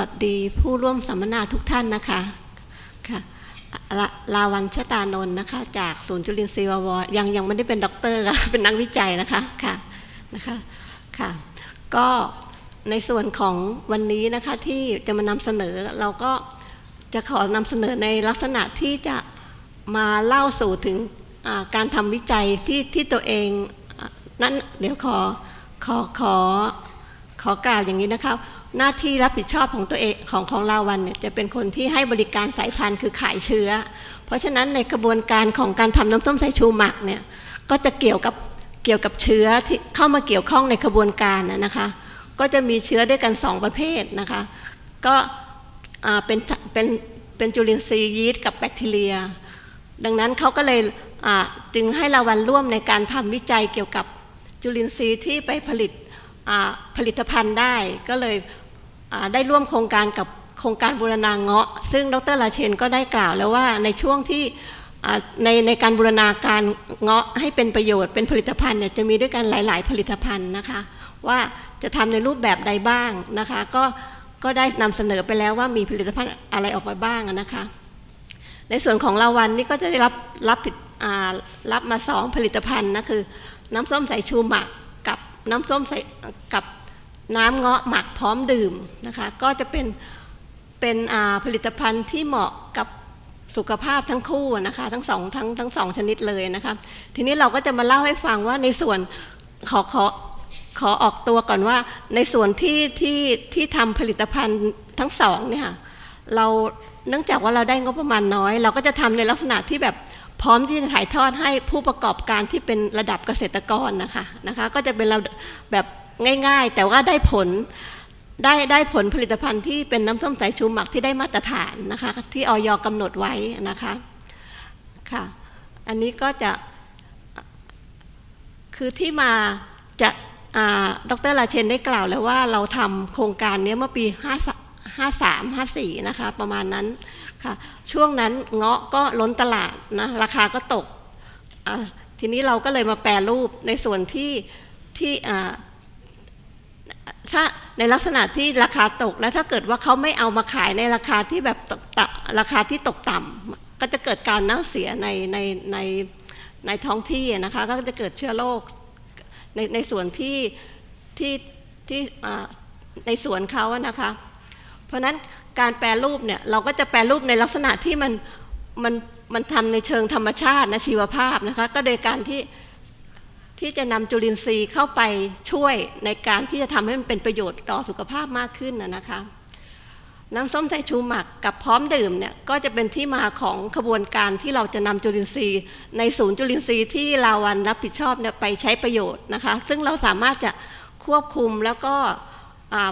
วัสดีผู้ร่วมสัมมนาทุกท่านนะคะค่ะลาลาวันชะตานนท์นะคะ จากศูนย์จุลินทรีย์ววยังยังไม่ได้เป็นด็อกเตอร์ค่ะเป็นนักวิจัยนะคะค่ะนะคะค่ะก็ในส่วนของวันนี้นะคะที่จะมานำเสนอเราก็จะขอนำเสนอในลักษณะที่จะมาเล่าสู่ถึงการทำวิจัยที่ที่ตัวเองอนั้นเดี๋ยวขอขอขอขอกล่าวอย่างนี้นะคะ หน้าที่รับผิดชอบของตัวเองของของลาวันเนี่ยจะเป็นคนที่ให้บริการสายพันธุ์คือขายเชื้อ เพราะฉะนั้นในกระบวนการของการทำน้ำส้มสายชูหมักเนี่ยก็จะเกี่ยวกับเกี่ยวกับเชื้อที่เข้ามาเกี่ยวข้องในกระบวนการนะนะคะ ก็จะมีเชื้อด้วยกันสองประเภทนะคะ ก็อ่าเป็นเป็นเป็นจุลินทรีย์ยีสต์กับแบคทีเรีย ดังนั้นเขาก็เลยอ่าจึงให้ลาวันร่วมในการทำวิจัยเกี่ยวกับจุลินทรีย์ที่ไปผลิตอ่าผลิตภัณฑ์ได้ก็เลย ได้ร่วมโครงการกับโครงการบูรณาเงาะ ซึ่งดรลาเชนก็ได้กล่าวแล้วว่าในช่วงที่ในในการบูรณาการเงาะให้เป็นประโยชน์เป็นผลิตภัณฑ์เนี่ยจะมีด้วยกันหลาย ๆ ผลิตภัณฑ์นะคะ ว่าจะทำในรูปแบบใดบ้างนะคะ ก็ก็ได้นำเสนอไปแล้วว่ามีผลิตภัณฑ์อะไรออกมาบ้างนะคะ ในส่วนของลาวันนี่ก็จะได้รับรับอ่ารับมาสองผลิตภัณฑ์นะคือ น้ำส้มสายชูหมักกับน้ำส้มสายกับ น้ำเงาะหมักพร้อมดื่มนะคะ ก็จะเป็นเป็นผลิตภัณฑ์ที่เหมาะกับสุขภาพทั้งคู่นะคะ ทั้งสองทั้งทั้งสองชนิดเลยนะคะทีนี้เราก็จะมาเล่าให้ฟังว่าในส่วนขอขอขอออกตัวก่อนว่า ในส่วนที่ที่ที่ทำผลิตภัณฑ์ทั้งสองเนี่ยเราเนื่องจากว่าเราได้งบประมาณน้อย เราก็จะทำในลักษณะที่แบบพร้อมที่จะถ่ายทอดให้ผู้ประกอบการที่เป็นระดับเกษตรกรนะคะนะคะ ก็จะเป็นเราแบบ ง่าย ๆ แต่ว่าได้ผลได้ได้ผลผลิตภัณฑ์ที่เป็นน้ำส้มสายชูหมักที่ได้มาตรฐานนะคะ ที่ออยกำหนดไว้นะคะค่ะ อันนี้ก็จะคือที่มาจะดรลาเชนได้กล่าวแล้วว่าเราทำโครงการนี้เมื่อปี53 54 นะคะ ประมาณนั้นค่ะ ช่วงนั้นเงาะก็ล้นตลาดนะ ราคาก็ตก ทีนี้เราก็เลยมาแปรรูปในส่วนที่ที่ ถ้าในลักษณะที่ราคาตกแล้วถ้าเกิดว่าเขาไม่เอามาขายในราคาที่แบบตกต่ำราคาที่ตกต่ำก็จะเกิดการเน่าเสียในในในในท้องที่นะคะ ก็จะเกิดเชื้อโรคในในส่วนที่ที่ที่ในสวนเขาอะนะคะ เพราะฉะนั้นการแปรรูปเนี่ยเราก็จะแปรรูปในลักษณะที่มันมันมันทำในเชิงธรรมชาตินะชีวภาพนะคะ ก็โดยการที่ ที่จะนำจุลินทรีย์เข้าไปช่วยในการที่จะทำให้มันเป็นประโยชน์ต่อสุขภาพมากขึ้นนะคะ น้ำส้มสายชูหมักกับพร้อมดื่มเนี่ยก็จะเป็นที่มาของขบวนการที่เราจะนำจุลินทรีย์ ในศูนย์จุลินทรีย์ที่ลาวันรับผิดชอบเนี่ยไปใช้ประโยชน์นะคะ ซึ่งเราสามารถจะควบคุมแล้วก็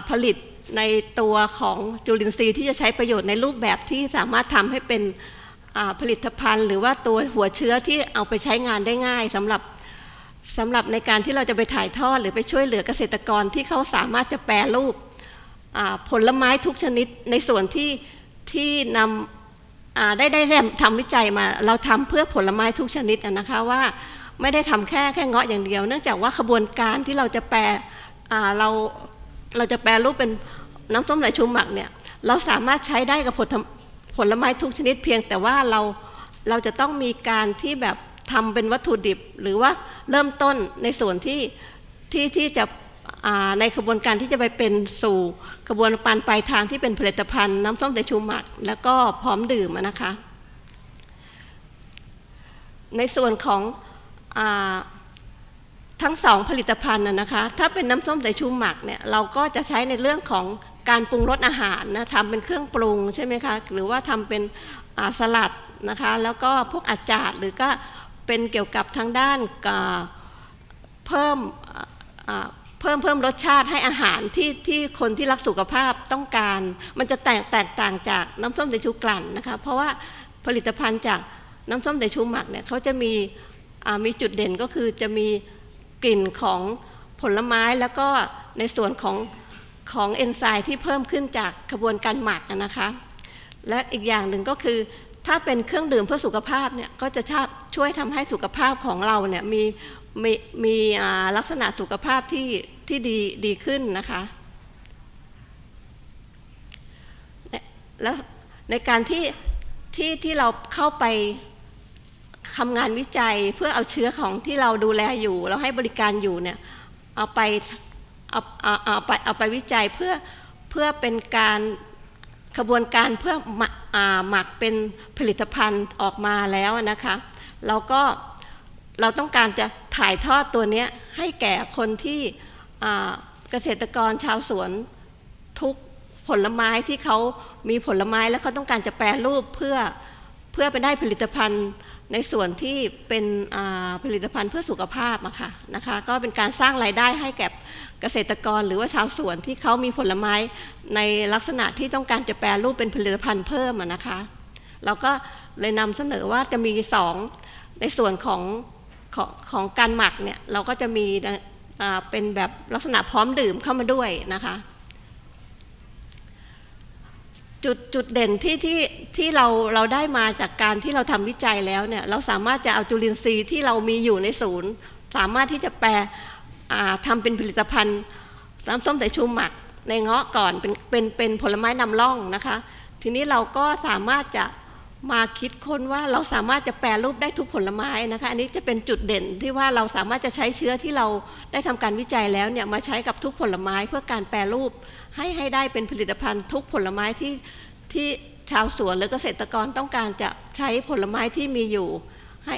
ผลิตในตัวของจุลินทรีย์ที่จะใช้ประโยชน์ในรูปแบบที่สามารถทำให้เป็นผลิตภัณฑ์ หรือว่าตัวหัวเชื้อที่เอาไปใช้งานได้ง่ายสำหรับ สำหรับในการที่เราจะไปถ่ายทอดหรือไปช่วยเหลือเกษตรกรที่เขาสามารถจะแปรรูปผลไม้ทุกชนิดในส่วนที่ที่นำอ่าได้ได้ทำวิจัยมา เราทำเพื่อผลไม้ทุกชนิดนะคะว่าไม่ได้ทำแค่แค่เงาะอย่างเดียว เนื่องจากว่าขบวนการที่เราจะแปรเราเราจะแปรรูปเป็นน้ำส้มสายชูหมักเนี่ยเราสามารถใช้ได้กับผลผลไม้ทุกชนิดเพียงแต่ว่าเราเราจะต้องมีการที่แบบ ทำเป็นวัตถุดิบ หรือว่าเริ่มต้นในส่วนที่ที่ที่จะในกระบวนการที่จะไปเป็นสู่กระบวนการปลายทางที่เป็นผลิตภัณฑ์น้ำส้มสายชูหมัก แล้วก็พร้อมดื่มนะคะ ในส่วนของอทั้งสองผลิตภัณฑ์นะนะคะ ถ้าเป็นน้ำส้มสายชูหมักเนี่ยเราก็จะใช้ในเรื่องของการปรุงรสอาหารนะทำเป็นเครื่องปรุงใช่ไหมคะ หรือว่าทำเป็นสลัดนะคะ แล้วก็พวกอาจารย์หรือก็ เป็นเกี่ยวกับทางด้านเพิ่มเพิ่มเพิ่มรสชาติให้อาหารที่ที่คนที่รักสุขภาพต้องการ มันจะแตกแตกต่างจากน้ำส้มสายชูกลั่นนะคะ เพราะว่าผลิตภัณฑ์จากน้ำส้มสายชูหมักเนี่ยเขาจะมีมีจุดเด่นก็คือจะมีกลิ่นของผลไม้แล้วก็ในส่วนของของเอนไซม์ที่เพิ่มขึ้นจากกระบวนการหมักนะคะ และอีกอย่างหนึ่งก็คือถ้าเป็นเครื่องดื่มเพื่อสุขภาพเนี่ยก็จะช่ ช่วยทำให้สุขภาพของเราเนี่ยมีมีมีลักษณะสุขภาพที่ที่ดีดีขึ้นนะคะแล้วในการที่ที่ที่เราเข้าไปทำงานวิจัยเพื่อเอาเชื้อของที่เราดูแลอยู่ เราให้บริการอยู่เนี่ยเอาไปเอาเอาเอาไปเอาไปวิจัยเพื่อเพื่อเป็นการขบวนการเพื่อหมักเป็นผลิตภัณฑ์ออกมาแล้วนะคะ เราก็เราต้องการจะถ่ายทอดตัวนี้ให้แก่คนที่เกษตรกรชาวสวนทุกผลไม้ที่เขามีผลไม้แล้วเขาต้องการจะแปรรูปเพื่อเพื่อไปได้ผลิตภัณฑ์ในส่วนที่เป็นผลิตภัณฑ์เพื่อสุขภาพอะค่ะนะคะก็เป็นการสร้างรายได้ให้แก่เกษตรกรหรือว่าชาวสวนที่เขามีผลไม้ในลักษณะที่ต้องการจะแปรรูปเป็นผลิตภัณฑ์เพิ่มอะนะคะ เราก็เลยนำเสนอว่าจะมีสอง ในส่วนของของของการหมักเนี่ยเราก็จะมีเป็นแบบลักษณะพร้อมดื่มเข้ามาด้วยนะคะจุดจุดเด่นที่ที่ที่เราเราได้มาจากการที่เราทำวิจัยแล้วเนี่ยเราสามารถจะเอาจุลินทรีย์ที่เรามีอยู่ในศูนย์ สามารถที่จะแปลอ่าทำเป็นผลิตภัณฑ์น้ำส้มสายชูหมักในเงาะก่อนเป็นเป็นเป็นผลไม้นำร่องนะคะ ทีนี้เราก็สามารถจะ มาคิดค้นว่าเราสามารถจะแปรรูปได้ทุกผลไม้นะคะอันนี้จะเป็นจุดเด่นที่ว่าเราสามารถจะใช้เชื้อที่เราได้ทำการวิจัยแล้วเนี่ยมาใช้กับทุกผลไม้เพื่อการแปรรูปให้ให้ได้เป็นผลิตภัณฑ์ ทุกผลไม้ที่ที่ชาวสวนหรือเกษตรกรต้องการจะใช้ผลไม้ที่มีอยู่ให้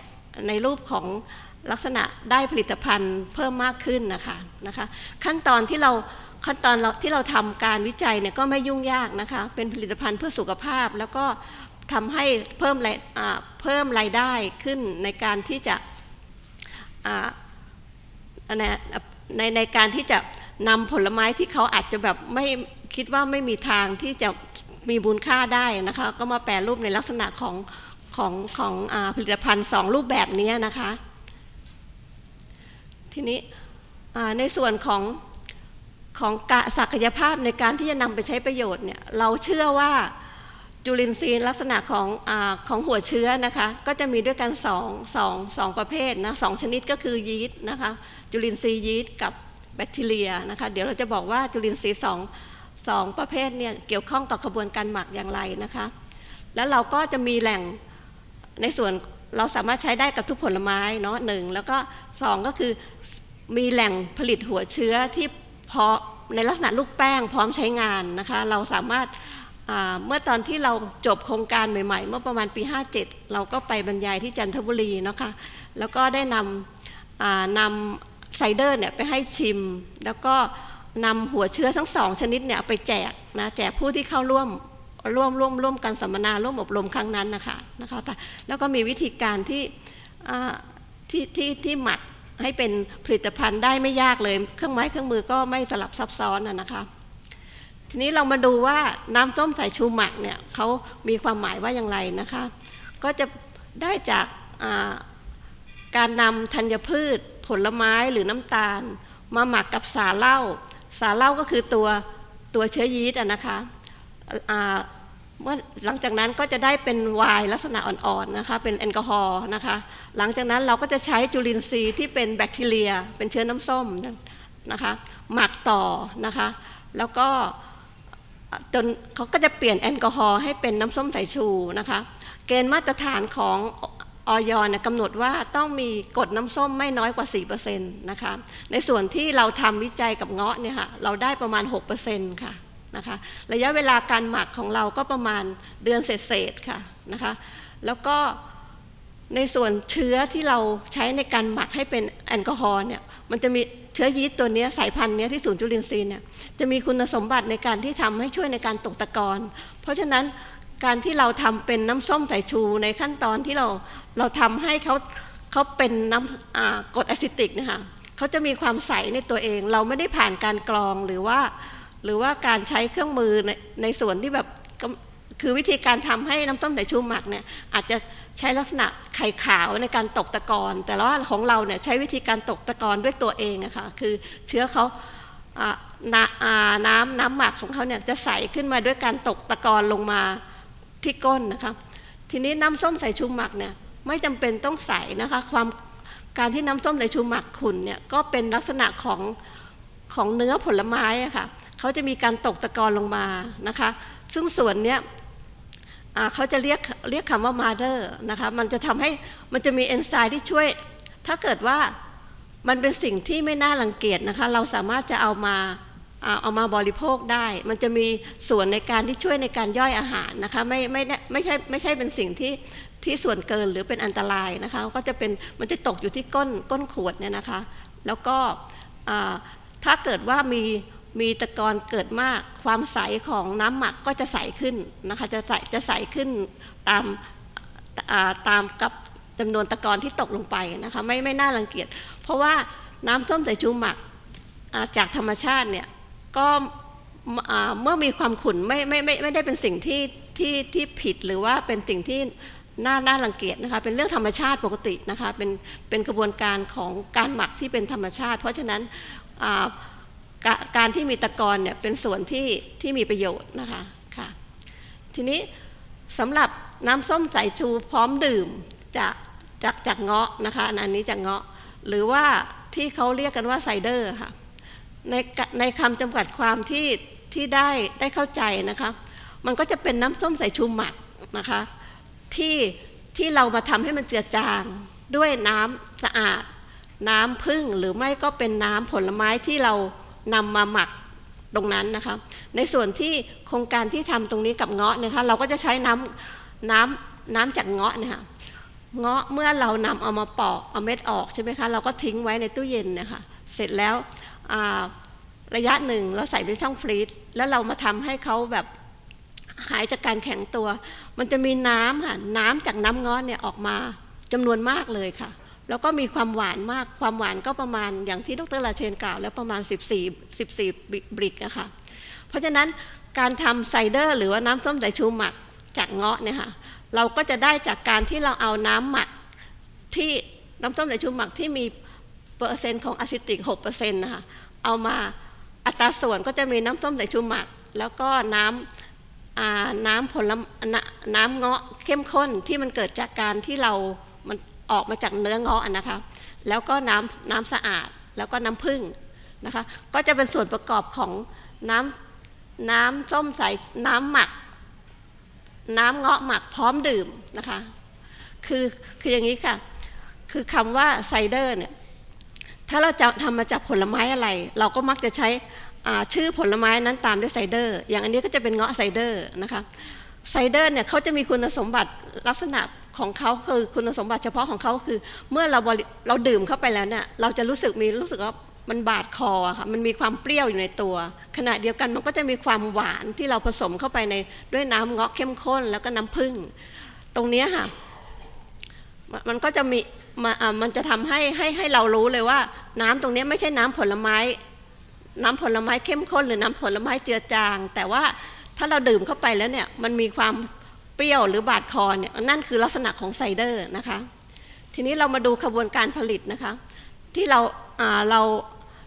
ในรูปของลักษณะได้ผลิตภัณฑ์เพิ่มมากขึ้นนะคะนะคะขั้นตอนที่เราขั้นตอนที่เราทำการวิจัยเนี่ยก็ไม่ยุ่งยากนะคะ เป็นผลิตภัณฑ์เพื่อสุขภาพ แล้วก็ ทำให้เพิ่มรายเพิ่มรายได้ขึ้นในการที่จะในในการที่จะนำผลไม้ที่เขาอาจจะแบบไม่คิดว่าไม่มีทางที่จะมีมูลค่าได้นะคะก็มาแปรรูปในลักษณะของของของอผลิตภัณฑ์สองรูปแบบนี้นะคะ ทีนี้ในส่วนของของศักยภาพในการที่จะนำไปใช้ประโยชน์เนี่ยเราเชื่อว่า จุลินทรีย์ลักษณะของอของหัวเชื้อนะคะ ก็จะมีด้วยกันสองสองสองประเภทนะสองชนิดก็คือยีสต์นะคะ จุลินทรีย์ยีสต์กับแบคทีเรียนะคะ เดี๋ยวเราจะบอกว่าจุลินทรีย์สองสองประเภทเนี่ยเกี่ยวข้องกับกระบวนการหมักอย่างไรนะคะ แล้วเราก็จะมีแหล่งในส่วนเราสามารถใช้ได้กับทุกผลไม้เนาะหนึ่งแล้วก็สองก็คือมีแหล่งผลิตหัวเชื้อที่พอในลักษณะลูกแป้งพร้อมใช้งานนะคะ เราสามารถ เมื่อตอนที่เราจบโครงการใหม่ ๆ เมื่อประมาณปี 57 เราก็ไปบรรยายที่จันทบุรีเนาะคะแล้วก็ได้นำนำไซเดอร์เนี่ยไปให้ชิม แล้วก็นำหัวเชื้อทั้งสองชนิดเนี่ยไปแจกนะแจกผู้ที่เข้าร่วมร่วมร่วมร่วมกันสัมมนาร่วมอบรมครั้งนั้นนะคะนะคะแล้วก็มีวิธีการที่ที่ที่ที่หมักให้เป็นผลิตภัณฑ์ได้ไม่ยากเลย เครื่องไม้เครื่องมือก็ไม่สลับซับซ้อนนะคะ ทีนี้เรามาดูว่าน้ำส้มสายชูหมักเนี่ยเขามีความหมายว่าอย่างไรนะคะ ก็จะได้จากการนำธัญพืช ผลไม้หรือน้ำตาล มาหมักกับสาเหล้าสาเหล้าก็คือตัวตัวเชื้อยีสต์นะคะเมื่อหลังจากนั้นก็จะได้เป็นไวน์ลักษณะอ่อนๆนะคะ เป็นแอลกอฮอล์นะคะ หลังจากนั้นเราก็จะใช้จุลินทรีย์ที่เป็นแบคทีเรีย เป็นเชื้อน้ำส้มนะคะ หมักต่อนะคะ แล้วก็ จนเขาก็จะเปลี่ยนแอลกอฮอล์ให้เป็นน้ำส้มสายชูนะคะ เกณฑ์มาตรฐานของออยเนี่ยกำหนดว่าต้องมีกรดน้ำส้มไม่น้อยกว่า 4%นะคะ ในส่วนที่เราทำวิจัยกับเงาะเนี่ยค่ะเราได้ประมาณ 6%ค่ะนะคะระยะเวลาการหมักของเราก็ประมาณเดือนเศษๆค่ะนะคะแล้วก็ในส่วนเชื้อที่เราใช้ในการหมักให้เป็นแอลกอฮอล์เนี่ย มันจะมีเชื้อยีสต์ตัวนี้สายพันธุ์นี้ที่ศูนย์จุลินทรีย์เนี่ยจะมีคุณสมบัติในการที่ทำให้ช่วยในการตกตะกอนเพราะฉะนั้นการที่เราทำเป็นน้ำส้มสายชูในขั้นตอนที่เราเราทำให้เขาเขาเป็นน้ำกรดแอซิติกนะคะเขาจะมีความใสในตัวเอง เราไม่ได้ผ่านการกรองหรือว่า หรือว่าการใช้เครื่องมือในในส่วนที่แบบ คือวิธีการทำให้น้ำส้มสายชูหมักเนี่ยอาจจะใช้ลักษณะไข่ขาวในการตกตะกอนแต่ว่าของเราเนี่ยใช้วิธีการตกตะกอนด้วยตัวเองอะคะ่ะคือเชื้อเขาน้ำน้ำหมักของเขาเนี่ยจะใสขึ้นมาด้วยการตกตะกอนลงมาที่ก้นนะคะทีนี้น้ำส้มสายชูหมักเนี่ยไม่จำเป็นต้องใสนะคะความการที่น้ำส้มสายชูหมักขุ่นเนี่ยก็เป็นลักษณะของของเนื้อผลไม้อะคะ่ะเขาจะมีการตกตะกอนลงมานะคะ ซึ่งส่วนเนี้ย เขาจะเรียกเรียกคำว่า mother นะคะมันจะทำให้มันจะมีเอนไซม์ที่ช่วย ถ้าเกิดว่ามันเป็นสิ่งที่ไม่น่ารังเกียจนะคะเราสามารถจะเอามาเอามาบริโภคได้ มันจะมีส่วนในการที่ช่วยในการย่อยอาหารนะคะไม่ไม่ได้ไม่ใช่ไม่ใช่เป็นสิ่งที่ที่ส่วนเกินหรือเป็นอันตรายนะคะก็จะเป็นมันจะตกอยู่ที่ก้นก้นขวดเนี่ยนะคะ แล้วก็ถ้าเกิดว่ามี มีตะกอนเกิดมาก ความใสของน้ำหมักก็จะใสขึ้นนะคะจะใสจะใสขึ้นตามาตามกับจำนวนตะกอนที่ตกลงไปนะคะไม่ไม่น่ารังเกียจเพราะว่าน้ำส้มสายชูหมักาจากธรรมชาติเนี่ยก็เมื่อมีความขุ่นไม่ไม่ไม่ไม่ได้เป็นสิ่งที่ที่ที่ผิดหรือว่าเป็นสิ่งที่น่าน่ารังเกียจนะคะเป็นเรื่องธรรมชาติปกตินะคะเป็นเป็นกระบวนการของการหมักที่เป็นธรรมชาติ เพราะฉะนั้นอ่า กาการที่มีตะกอนเนี่ยเป็นส่วนที่ที่มีประโยชน์นะคะค่ะทีนี้สำหรับน้ำส้มสายชูพร้อมดื่มจากจากจากเงาะนะคะอันนี้จากเงาะหรือว่าที่เขาเรียกกันว่าไซเดอร์ค่ะในในคำจำกัดความที่ที่ได้ได้เข้าใจนะคะ มันก็จะเป็นน้ำส้มสายชูหมักนะคะ ที่ที่เรามาทำให้มันเจือจางด้วยน้ำสะอาด น้ำพึ่งหรือไม่ก็เป็นน้ำผลไม้ที่เรา นำมาหมักตรงนั้นนะคะ ในส่วนที่โครงการที่ทำตรงนี้กับเงาะนะคะ เราก็จะใช้น้ำน้ำน้ำจากเงาะเนี่ยค่ะเงาะเมื่อเรานำเอามาปอกเอาเม็ดออกใช่ไหมคะเราก็ทิ้งไว้ในตู้เย็นนะคะเสร็จแล้วระยะหนึ่งเราใส่ในช่องฟรีซแล้วเรามาทำให้เขาแบบหายจากการแข็งตัว มันจะมีน้ำค่ะน้ำจากน้ำเงาะเนี่ยออกมาจำนวนมากเลยค่ะ แล้วก็มีความหวานมากความหวานก็ประมาณอย่างที่ดรลาเชนกล่าว แล้วประมาณ 14 14บริกอะค่ะเพราะฉะนั้นการทำไซเดอร์ หรือว่าน้ำส้มสายชูหมักจากเงาะเนี่ยค่ะเราก็จะได้จากการที่เราเอาน้ำหมักที่น้ำส้มสายชูหมักที่มีเปอร์เซ็นต์ของอะซิติก6%นะคะเอามาอัตราส่วนก็จะมีน้ำส้มสายชูหมัก แล้วก็น้ำน้ำผลน้ำเงาะเข้มข้นที่มันเกิดจากการที่เรา ออกมาจากเนื้อเงาะนะคะ แล้วก็น้ำน้ำสะอาดแล้วก็น้ำผึ้งนะคะ ก็จะเป็นส่วนประกอบของน้ำน้ำส้มสายน้ำหมัก น้ำเงาะหมักพร้อมดื่มนะคะ คือคืออย่างนี้ค่ะ คือคำว่าไซเดอร์เนี่ยถ้าเราจะทำมาจากผลไม้อะไร เราก็มักจะใช้ชื่อผลไม้นั้นตามด้วยไซเดอร์ อย่างอันนี้ก็จะเป็นเงาะไซเดอร์นะคะไซเดอร์เนี่ยเขาจะมีคุณสมบัติลักษณะ ของเขาคือคุณสมบัติเฉพาะของเขาคือ เมื่อเราเราดื่มเข้าไปแล้วเนี่ยเราจะรู้สึกมีรู้สึกว่ามันบาดคอค่ะมันมีความเปรี้ยวอยู่ในตัว ขณะเดียวกันมันก็จะมีความหวานที่เราผสมเข้าไปในด้วยน้ำเงาะเข้มข้น แล้วก็น้ำผึ้งตรงนี้ค่ะมันก็จะมีมันจะทำให้ให้ให้เรารู้เลยว่า น้ำตรงนี้ไม่ใช่น้ำผลไม้ น้ำผลไม้เข้มข้นหรือน้ำผลไม้เจือจาง แต่ว่าถ้าเราดื่มเข้าไปแล้วเนี่ยมันมีความ รี้ยวหรือบาดคอเนี่ยนั่นคือลักษณะของไซเดอร์นะคะ ทีนี้เรามาดูขบวนการผลิตนะคะ ที่เราเรา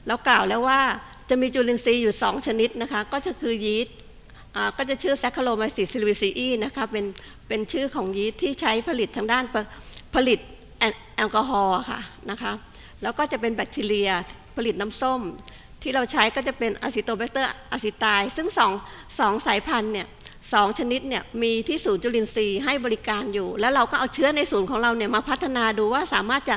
เรากล่าวแล้วว่าจะมีจุลินทรีย์อยู่ 2 ชนิดนะคะ ก็จะคือยีสต์ก็จะชื่อแซคคาโรไมซิสซิลิวิซีอีนะคะเป็นเป็นชื่อของยีสต์ที่ใช้ผลิตทางด้านผลิตแอลกอฮอล์ค่ะนะคะแล้วก็จะเป็นแบคทีเรียผลิตน้ำส้ม ที่เราใช้ก็จะเป็นอะซิโตแบคเตอร์อะซิตายซึ่งสองสองสายพันธุ์เนี่ย สองชนิดเนี่ยมีที่ศูนย์จุลินทรีย์ให้บริการอยู่ แล้วเราก็เอาเชื้อในศูนย์ของเราเนี่ยมาพัฒนาดูว่าสามารถจะ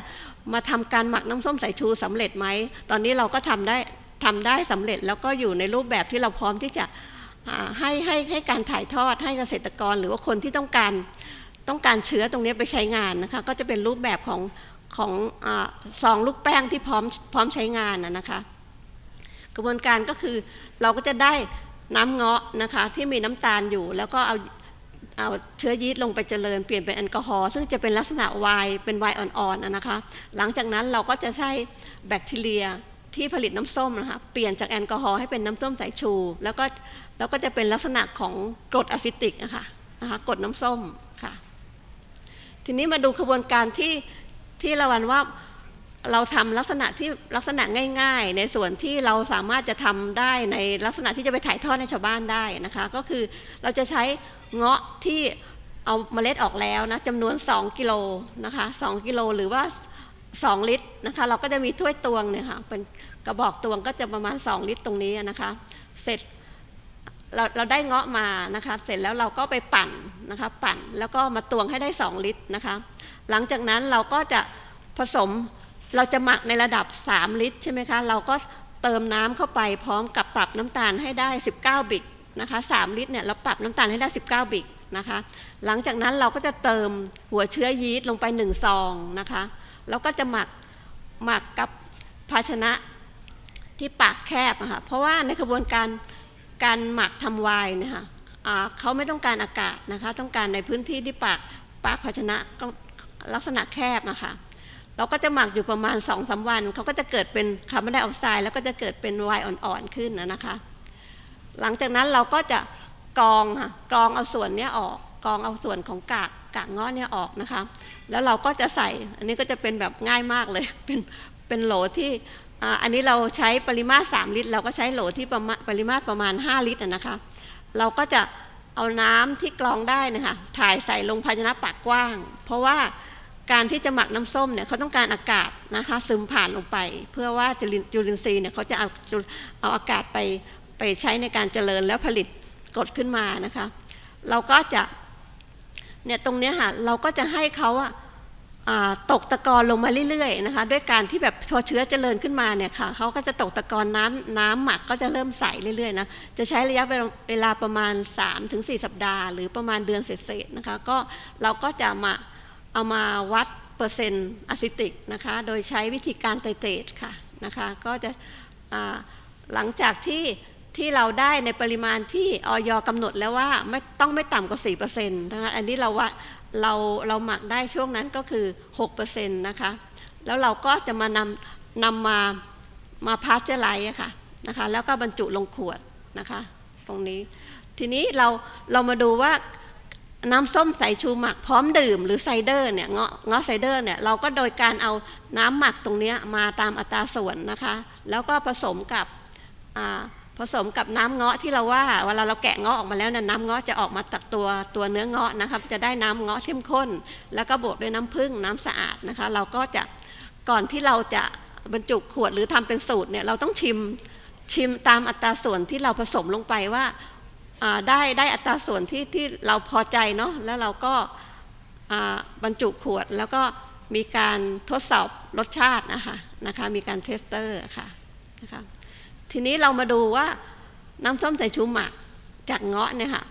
มาทำการหมักน้ำส้มสายชูสำเร็จไหม ตอนนี้เราก็ทำได้ทำได้สำเร็จแล้วก็อยู่ในรูปแบบที่เราพร้อมที่จะให้ให้ให้การถ่ายทอดให้เกษตรกรหรือว่าคนที่ต้องการต้องการเชื้อตรงนี้ไปใช้งานนะคะ ก็จะเป็นรูปแบบของของซองลูกแป้งที่พร้อมพร้อมใช้งานนะคะ กระบวนการก็คือเราก็จะได้ น้ำเงาะนะคะที่มีน้ำตาลอยู่ แล้วก็เอาเอาเชื้อยีสต์ลงไปเจริญเปลี่ยนเป็นแอลกอฮอล์ซึ่งจะเป็นลักษณะไวน์เป็นไวน์อ่อนๆนะคะ หลังจากนั้นเราก็จะใช้แบคทีเรียที่ผลิตน้ำส้มนะคะเปลี่ยนจากแอลกอฮอล์ให้เป็นน้ำส้มสายชู แล้วก็แล้วก็จะเป็นลักษณะของกรดอะซิติกนะคะนะคะกรดน้ำส้มค่ะ ทีนี้มาดูขบวนการที่ที่ละวันว่า เราทำลักษณะที่ลักษณะง่าย ๆ ในส่วนที่เราสามารถจะทำได้ในลักษณะที่จะไปถ่ายทอดให้ชาวบ้านได้นะคะ ก็คือเราจะใช้เงาะที่เอาเมล็ดออกแล้วนะจำนวน 2 กิโลนะคะ2กิโลหรือว่า 2 ลิตรนะคะ เราก็จะมีถ้วยตวงเนี่ยค่ะเป็นกระบอกตวงก็จะประมาณ 2 ลิตรตรงนี้นะคะ เสร็จเราเราได้เงาะมานะคะ เสร็จแล้วเราก็ไปปั่นนะคะ ปั่นแล้วก็มาตวงให้ได้ 2 ลิตรนะคะ หลังจากนั้นเราก็จะผสม เราจะหมักในระดับ 3 ลิตรใช่ไหมคะ เราก็เติมน้ำเข้าไปพร้อมกับปรับน้ำตาลให้ได้ 19 บิกนะคะ3ลิตรเนี่ยเราปรับน้ำตาลให้ได้ 19 บิกนะคะ หลังจากนั้นเราก็จะเติมหัวเชื้อยีสต์ลงไป 1 ซองนะคะแล้วก็จะหมักหมักกับภาชนะที่ปากแคบอะค่ะเพราะว่าในกระบวนการการหมักทำไวน์นี่ยค่ะเขาไม่ต้องการอากาศนะคะ ต้องการในพื้นที่ที่ปากปากภาชนะก็ลักษณะแคบนะคะ เราก็จะหมักอยู่ประมาณ2อสาวันเขาก็จะเกิดเป็นคาร์บอนไดออกไซด์แล้วก็จะเกิดเป็นไวน์อ่อนๆขึ้นนะนะคะ หลังจากนั้นเราก็จะกรองค่ะกรองเอาส่วนนี้ออกกรองเอาส่วนของกากกากงาะเนี่ยออกนะคะ แล้วเราก็จะใส่อันนี้ก็จะเป็นแบบง่ายมากเลย เป็นเป็นโหลที่อันนี้เราใช้ปริมาตร 3 ลิตร เราก็ใช้โหลที่ประมาณปริมาตรประมาณ 5 ลิตรนะคะ เราก็จะเอาน้ำที่กรองได้นะคะถ่ายใส่ลงภาชนะปากกว้าง เพราะว่า การที่จะหมักน้ำส้มเนี่ยเขาต้องการอากาศนะคะ ซึมผ่านลงไป เพื่อว่าจุลินทรีย์เนี่ยเขาจะเอาเอาอากาศไปไปใช้ในการเจริญแล้วผลิตกรดขึ้นมานะคะ เราก็จะเนี่ยตรงเนี้ยค่ะเราก็จะให้เขาอะตกตะกอนลงมาเรื่อยๆนะคะ ด้วยการที่แบบพอเชื้อเจริญขึ้นมาเนี่ยค่ะเขาก็จะตกตะกอนน้ำน้ำหมักก็จะเริ่มใสเรื่อยๆนะจะใช้ระยะเวลาประมาณ 3-4 สัปดาห์ หรือประมาณเดือนเศษๆนะคะก็เราก็จะมา เอามาวัดเปอร์เซ็นต์อะซิติกนะคะ โดยใช้วิธีการไตเตดค่ะนะคะ ก็จะหลังจากที่ที่เราได้ในปริมาณที่ออยกำหนดแล้วว่าไม่ต้องไม่ต่ำกว่า 4%นะคะอันนี้เราว่าเราเราหมักได้ช่วงนั้นก็คือ 6%นะคะ แล้วเราก็จะมานำนำมามาพาสเจอร์ไลท์ค่ะนะคะ แล้วก็บรรจุลงขวดนะคะ ตรงนี้ ทีนี้เราเรามาดูว่า น้ำส้มสายชูหมักพร้อมดื่มหรือไซเดอร์เนี่ยเงาะเงาะไซเดอร์เนี่ยเราก็โดยการเอาน้ำหมักตรงนี้มาตามอัตราส่วนนะคะ แล้วก็ผสมกับผสมกับน้ำเงาะที่เราว่าเวลาเราแกะเงาะออกมาแล้วเนี่ยน้ำเงาะจะออกมาจากตัวตัวเนื้อเงาะนะคะจะได้น้ำเงาะเข้มข้น แล้วก็บดด้วยน้ำผึ้งน้ำสะอาดนะคะ เราก็จะก่อนที่เราจะบรรจุขวดหรือทำเป็นสูตรเนี่ยเราต้องชิมชิมตามอัตราส่วนที่เราผสมลงไปว่า ได้ได้อัตราส่วนที่ที่เราพอใจเนาะแล้วเราก็บรรจุขวดแล้วก็มีการทดสอบรสชาตินะคะนะคะมีการเทสเตอร์ค่ะนะคะทีนี้เรามาดูว่าน้ำส้มสายชูหมักจากเงาะเนี่ยค่ะ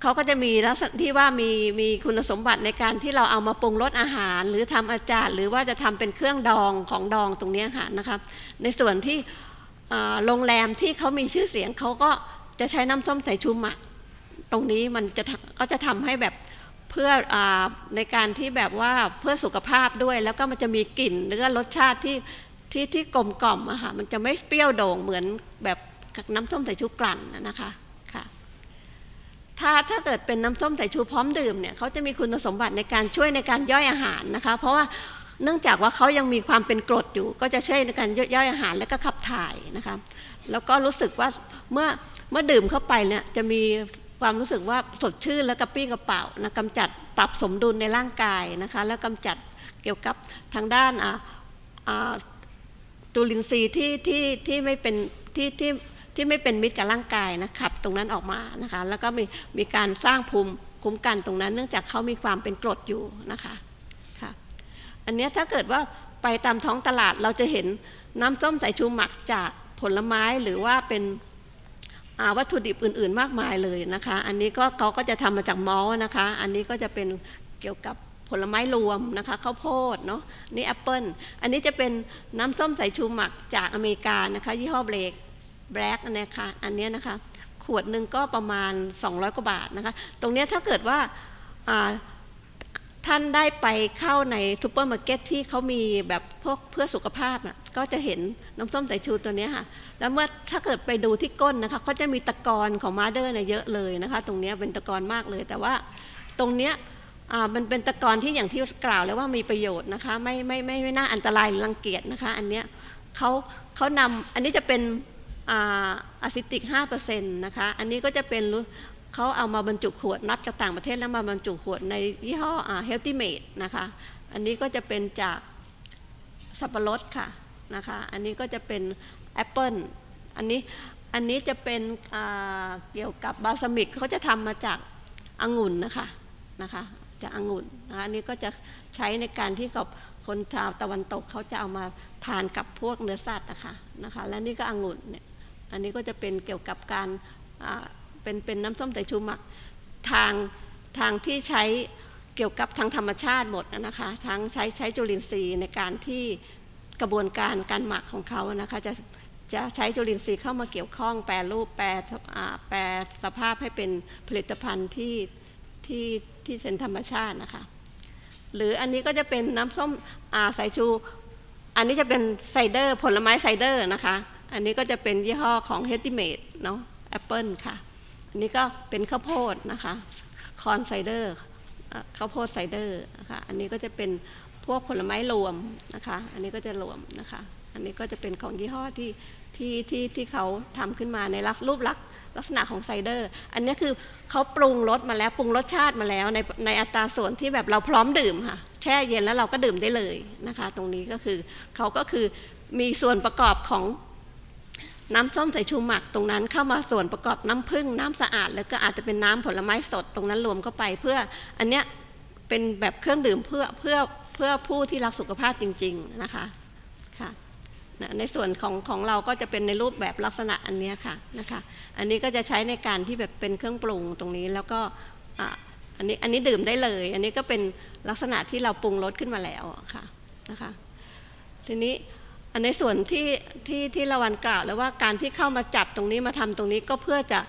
เขาก็จะมีลักษณะที่ว่ามีมีคุณสมบัติในการที่เราเอามาปรุงรสอาหาร หรือทำอาจารย์หรือว่าจะทำเป็นเครื่องดองของดองตรงนี้ค่ะนะคะในส่วนที่โรงแรมที่เขามีชื่อเสียงเขาก็ จะใช้น้ำส้มสายชูหมัก ตรงนี้มันจะก็จะทำให้แบบเพื่ออในการที่แบบว่าเพื่อสุขภาพด้วย แล้วก็มันจะมีกลิ่นหรือว่ารสชาติที่ที่ที่กลมกล่อมอะค่ะมันจะไม่เปรี้ยวโด่งเหมือนแบบน้ำส้มสายชูกลั่นนะนะคะค่ะถ้าถ้าเกิดเป็นน้ำส้มสายชูพร้อมดื่มเนี่ยเขาจะมีคุณสมบัติในการช่วยในการย่อยอาหารนะคะ เพราะว่าเนื่องจากว่าเขายังมีความเป็นกรดอยู่ ก็จะช่วยในการย่อยอาหารและก็ขับถ่ายนะคะแล้วก็รู้สึกว่าเมื่อ เมื่อดื่มเข้าไปเนี่ยจะมีความรู้สึกว่าสดชื่นและกระปรี้กระเป๋านะกำจัดปรับสมดุลในร่างกายนะคะ แล้วกำจัดเกี่ยวกับทางด้านจุลินทรีย์ที่ที่ที่ไม่เป็นที่ที่ที่ไม่เป็นมิตรกับร่างกายนะขับตรงนั้นออกมานะคะ แล้วก็มีมีการสร้างภูมิคุ้มกันตรงนั้น เนื่องจากเขามีความเป็นกรดอยู่นะคะค่ะอันนี้ถ้าเกิดว่าไปตามท้องตลาดเราจะเห็นน้ำส้มสายชูหมักจากผลไม้หรือว่าเป็น วัตถุดิบอื่น ๆ มากมายเลยนะคะ อันนี้ก็เขาก็จะทำมาจากมอลนะคะ อันนี้ก็จะเป็นเกี่ยวกับผลไม้รวมนะคะข้าวโพดเนาะนี่แอปเปิลอันนี้จะเป็นน้ำส้มสายชูหมักจากอเมริกานะคะยี่ห้อเบรกแบล็กนะคะอันนี้นะคะ ขวดหนึ่งก็ประมาณ 200 กว่าบาทนะคะ ตรงนี้ถ้าเกิดว่า ท่านได้ไปเข้าในซูเปอร์มาร์เก็ตที่เขามีแบบพวกเพื่อสุขภาพนะก็จะเห็นน้ำส้มสายชูตัวนี้ค่ะ แล้วเมื่อถ้าเกิดไปดูที่ก้นนะคะเขาจะมีตะกอนของมาเดอร์เนี่ยเยอะเลยนะคะ ตรงนี้เป็นตะกอนมากเลย แต่ว่าตรงเนี้ยมันเป็นตะกอนที่อย่างที่กล่าวแล้วว่ามีประโยชน์นะคะ ไม่ไม่ไม่ไม่น่าอันตรายหรือรังเกียจนะคะ อันเนี้ยเขาเขานำอันนี้จะเป็นอ่าอะซิติก5%นะคะ อันนี้ก็จะเป็น เขาเอามาบรรจุขวดนับจากต่างประเทศแล้วมาบรรจุขวดในยี่ห้ออ่า Healthy Made นะคะ อันนี้ก็จะเป็นจากสับปะรดค่ะนะคะ อันนี้ก็จะเป็นแอปเปิลอันนี้อันนี้จะเป็นเกี่ยวกับบาซามิกเขาจะทำมาจากองุ่นนะคะนะคะจากองุ่นนะคะอันนี้ก็จะใช้ในการที่กับคนชาวตะวันตกเขาจะเอามาทานกับพวกเนื้อสัตว์นะคะนะคะ และนี่ก็องุ่นเนี่ยอันนี้ก็จะเป็นเกี่ยวกับการ เป็นเป็นน้ำส้มสายชูหมักทางทางที่ใช้เกี่ยวกับทางธรรมชาติหมดนะคะทั้งใช้ใช้จุลินทรีย์ในการที่กระบวนการการหมักของเขานะคะจะจะใช้จุลินทรีย์เข้ามาเกี่ยวข้องแปรรูปแปรแปรสภาพให้เป็นผลิตภัณฑ์ที่ที่ที่เป็นธรรมชาตินะคะ หรืออันนี้ก็จะเป็นน้ำส้มอาสายชู อันนี้จะเป็นไซเดอร์ผลไม้ไซเดอร์นะคะ อันนี้ก็จะเป็นยี่ห้อของเฮติเมดเนาะแอปเปิลค่ะ นนี้ก็เป็นข้าวโพดนะคะคอนไซเดอร์ข้าวโพดไซเดอร์นะคะอันนี้ก็จะเป็นพวกผลไม้รวมนะคะอันนี้ก็จะรวมนะคะอันนี้ก็จะเป็นของยี่ห้อที่ที่ที่ที่เขาทำขึ้นมาในลักรูปลักษณ์ลักษณะของไซเดอร์ อันนี้คือเขาปรุงรสมาแล้วปรุงรสชาติมาแล้วในในอัตราส่วนที่แบบเราพร้อมดื่มค่ะแช่เย็นแล้วเราก็ดื่มได้เลยนะคะ ตรงนี้ก็คือเขาก็คือมีส่วนประกอบของ น้ำส้มสายชูหมักตรงนั้นเข้ามาส่วนประกอบน้ำผึ้งน้ำสะอาด แล้วก็อาจจะเป็นน้ำผลไม้สดตรงนั้นรวมเข้าไป เพื่ออันเนี้ยเป็นแบบเครื่องดื่มเพื่อเพื่อเพื่อผู้ที่รักสุขภาพจริง ๆนะคะค่ะในส่วนของของเราก็จะเป็นในรูปแบบลักษณะอันเนี้ยค่ะนะคะอันนี้ก็จะใช้ในการที่แบบเป็นเครื่องปรุงตรงนี้แล้วก็อันนี้อันนี้ดื่มได้เลย อันนี้ก็เป็นลักษณะที่เราปรุงรสขึ้นมาแล้วค่ะนะคะทีนี้ อันในส่วนที่ที่ที่ละวันกล่าวแล้วว่าการที่เข้ามาจับตรงนี้มาทำตรงนี้ก็เพื่อจะ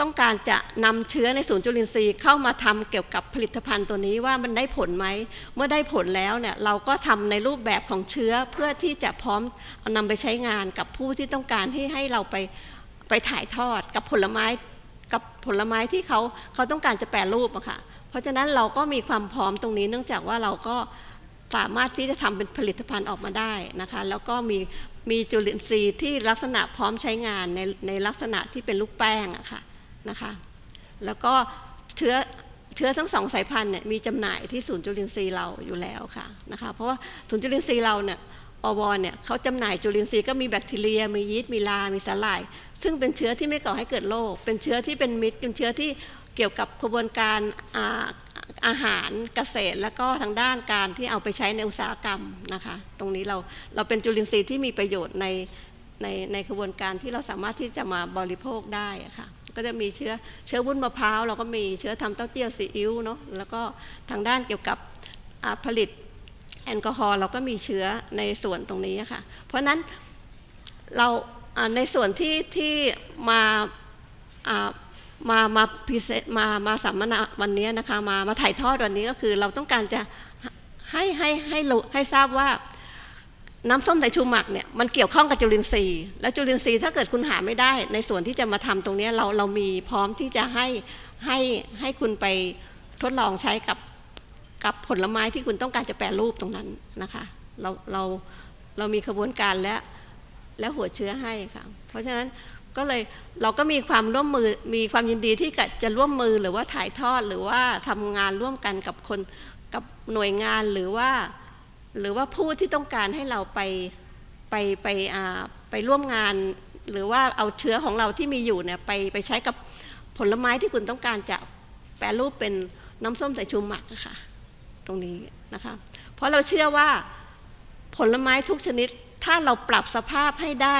ต้องการจะนำเชื้อในศูนย์จุลินทรีย์เข้ามาทำเกี่ยวกับผลิตภัณฑ์ตัวนี้ว่ามันได้ผลไหม เมื่อได้ผลแล้วเนี่ยเราก็ทำในรูปแบบของเชื้อเพื่อที่จะพร้อมเอานำไปใช้งานกับผู้ที่ต้องการที่ให้เราไปไปถ่ายทอดกับผลไม้กับผลไม้ที่เขาเขาต้องการจะแปรรูปอะค่ะ เพราะฉะนั้นเราก็มีความพร้อมตรงนี้เนื่องจากว่าเราก็ สามารถที่จะทำเป็นผลิตภัณฑ์ออกมาได้นะคะ แล้วก็มีมีจุลินทรีย์ที่ลักษณะพร้อมใช้งานในในลักษณะที่เป็นลูกแป้งอะค่ะนะคะ แล้วก็เชื้อเชื้อทั้งสองสายพันธุ์เนี่ยมีจำหน่ายที่ศูนย์จุลินทรีย์เราอยู่แล้วค่ะนะคะ เพราะว่าศูนย์จุลินทรีย์เราเนี่ยอวเนี่ยเขาจำหน่ายจุลินทรีย์ก็มีแบคทีเรีย มียีสต์มีลา มีสาหร่าย ซึ่งเป็นเชื้อที่ไม่ก่อให้เกิดโรคเป็นเชื้อที่เป็นมิตรเป็นเชื้อที่เกี่ยวกับกระบวนการ อาหารเกษตรแล้วก็ทางด้านการที่เอาไปใช้ในอุตสาหกรรมนะคะ ตรงนี้เราเราเป็นจุลินทรีย์ที่มีประโยชน์ในในในกระบวนการที่เราสามารถที่จะมาบริโภคได้ะค่ะก็จะมีเชื้อเชื้อวุ้นมะพร้าวเราก็มีเชื้อทำเต้าเจี้ยวซีอิ๊วเนาะแล้วก็ทางด้านเกี่ยวกับผลิตแอลกอฮอล์เราก็มีเชื้อในส่วนตรงนี้ะค่ะ เพราะนั้นเราในส่วนที่ที่มา มามาพิเศษมามาสัมมนาวันนี้นะคะมามาถ่ายทอดวันนี้ก็คือ เราต้องการจะให้ให้ให้ให้ทราบว่าน้ำส้มสายชูหมักเนี่ยมันเกี่ยวข้องกับจุลินทรีย์ และจุลินทรีย์ถ้าเกิดคุณหาไม่ได้ ในส่วนที่จะมาทำตรงนี้เราเรามีพร้อมที่จะให้ให้ให้คุณไปทดลองใช้กับกับผลไม้ที่คุณต้องการจะแปรรูปตรงนั้นนะคะ เราเราเรามีกระบวนการและและหัวเชื้อให้ค่ะ เพราะฉะนั้น ก็เลยเราก็มีความร่วมมือมีความยินดีที่จะร่วมมือหรือว่าถ่ายทอดหรือว่าทำงานร่วมกันกับคนกับหน่วยงานหรือว่า หรือว่าผู้ที่ต้องการให้เราไปไปไปอ่าไปร่วมงาน หรือว่าเอาเชื้อของเราที่มีอยู่เนี่ยไปไปใช้กับผลไม้ที่คุณต้องการจะแปรรูปเป็นน้ำส้มสายชูหมักอะค่ะ ตรงนี้นะคะ เพราะเราเชื่อว่าผลไม้ทุกชนิดถ้าเราปรับสภาพให้ได้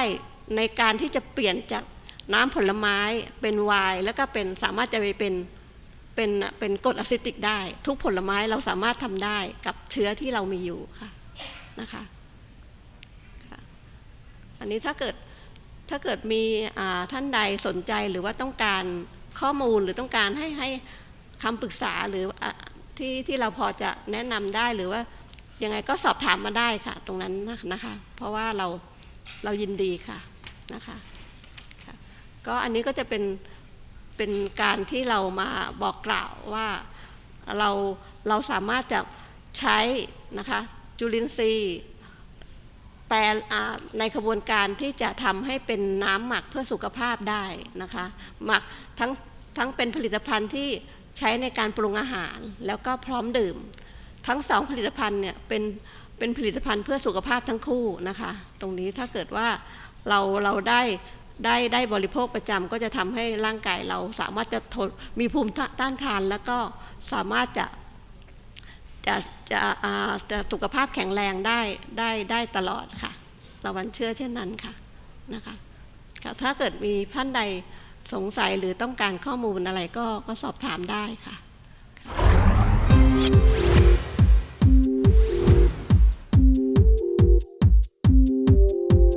ในการที่จะเปลี่ยนจากน้ำผลไม้เป็นไวน์แล้วก็เป็นสามารถจะไปเป็นเป็นเป็นกรดอะซิติกได้ ทุกผลไม้เราสามารถทำได้กับเชื้อที่เรามีอยู่ค่ะนะคะคะอันนี้ถ้าเกิดถ้าเกิดมีท่านใดสนใจหรือว่าต้องการข้อมูลหรือต้องการให้ให้คำปรึกษาหรือที่ที่เราพอจะแนะนำได้หรือว่ายังไงก็สอบถามมาได้ค่ะ ตรงนั้นนะคะ เพราะว่าเราเรายินดีค่ะ นะคะก็อันนี้ก็จะเป็นเป็นการที่เรามาบอกกล่าวว่าเราเราสามารถจะใช้นะคะจุลินทรีย์แปลในกระบวนการที่จะทำให้เป็นน้ำหมักเพื่อสุขภาพได้นะคะหมักทั้งทั้งเป็นผลิตภัณฑ์ที่ใช้ในการปรุงอาหารแล้วก็พร้อมดื่ม ทั้งสองผลิตภัณฑ์เนี่ยเป็นเป็นผลิตภัณฑ์เพื่อสุขภาพทั้งคู่นะคะ ตรงนี้ถ้าเกิดว่า เราเราได้ได้ได้บริโภคประจำก็จะทำให้ร่างกายเราสามารถจะทนมีภูมิต้านทานแล้วก็สามารถจะจะจะจะสุขภาพแข็งแรงได้ได้ได้ตลอดค่ะเราวันเชื่อเช่นนั้นค่ะนะคะค่ะถ้าเกิดมีท่านใดสงสัยหรือต้องการข้อมูลอะไรก็ก็สอบถามได้ค่ะ